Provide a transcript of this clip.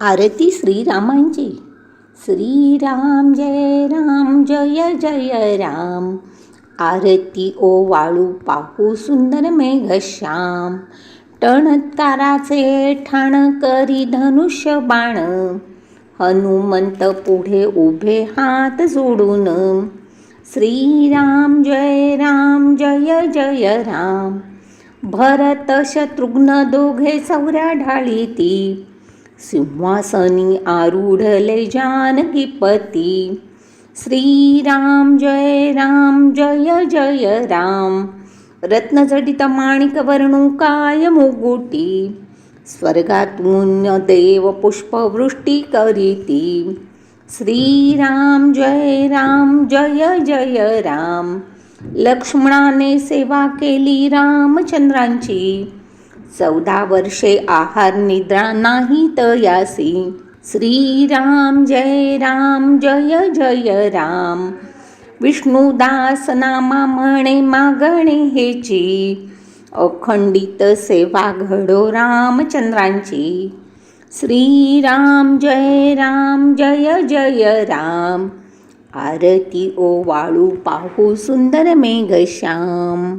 आरती श्रीरामांची. श्रीराम जय राम जय जय राम. आरती ओ वाळू पाहू सुंदर मेघश्याम टणत्काराचे ठाण करी धनुष्य बाण. हनुमंत पुढे उभे हात जोडून. श्रीराम जय राम जय जय राम. भरत शत्रुघ्न दोघे सौऱ्या ढाळीती सिंहासनी आरूढले जानकीपती श्रीराम जय राम जय जय राम. रत्नजडित माणिक वर्णू काय मुगुटी स्वर्गातून देव पुष्पवृष्टी करीती. श्रीराम जय राम जय जय राम. लक्ष्मणाने सेवा केली रामचंद्रांची. चौदा वर्षे आहार निद्रा नाही तयासी श्रीराम जय राम जय जय राम. विष्णुदास नामा म्हणे मागणे हेची. अखंडित सेवा घडो रामचंद्रांची. श्रीराम जय राम जय जय राम. आरती ओ वाळू पाहू सुंदर मेघश्याम